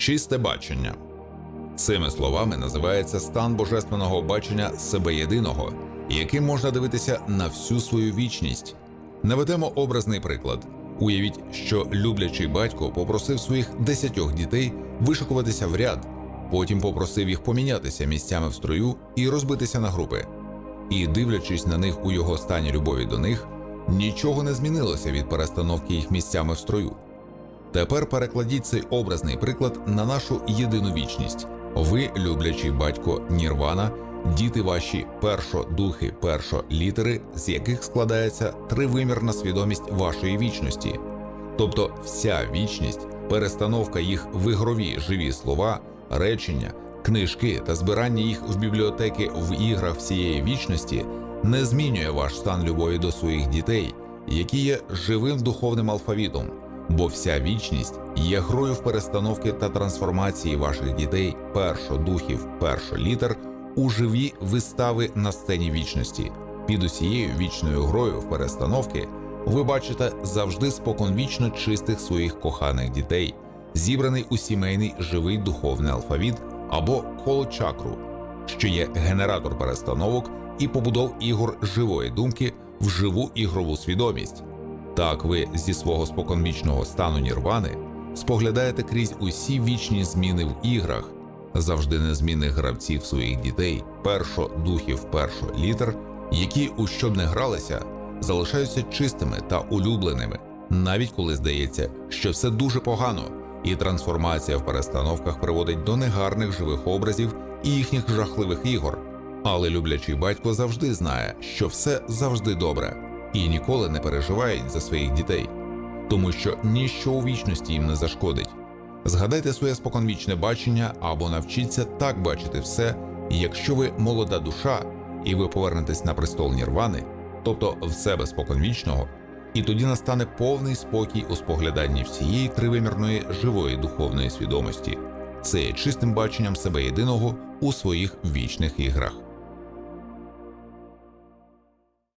Чисте бачення. Цими словами називається стан божественного бачення себе єдиного, яким можна дивитися на всю свою вічність. Наведемо образний приклад. Уявіть, що люблячий батько попросив своїх десятьох дітей вишикуватися в ряд, потім попросив їх помінятися місцями в строю і розбитися на групи. І, дивлячись на них у його стані любові до них, нічого не змінилося від перестановки їх місцями в строю. Тепер перекладіть цей образний приклад на нашу єдину вічність. Ви, люблячий батько Нірвана, діти ваші першодухи, першолітери, з яких складається тривимірна свідомість вашої вічності. Тобто вся вічність, перестановка їх в ігрові живі слова, речення, книжки та збирання їх в бібліотеки в іграх всієї вічності не змінює ваш стан любові до своїх дітей, які є живим духовним алфавітом, бо вся вічність є грою в перестановки та трансформації ваших дітей, першодухів, першолітер у живі вистави на сцені вічності. Під усією вічною грою в перестановки ви бачите завжди споконвічно чистих своїх коханих дітей, зібраний у сімейний живий духовний алфавіт або коло чакру, що є генератор перестановок і побудов ігор живої думки в живу ігрову свідомість. Так ви зі свого споконвічного стану нірвани споглядаєте крізь усі вічні зміни в іграх, завжди незмінних гравців своїх дітей, першодухів, першолітер, які у що б не гралися, залишаються чистими та улюбленими, навіть коли здається, що все дуже погано, і трансформація в перестановках приводить до негарних живих образів і їхніх жахливих ігор. Але люблячий батько завжди знає, що все завжди добре, і ніколи не переживають за своїх дітей, тому що ніщо у вічності їм не зашкодить. Згадайте своє споконвічне бачення або навчіться так бачити все, якщо ви молода душа і ви повернетесь на престол Нірвани, тобто в себе споконвічного, і тоді настане повний спокій у спогляданні всієї тривимірної живої духовної свідомості. Це є чистим баченням себе єдиного у своїх вічних іграх.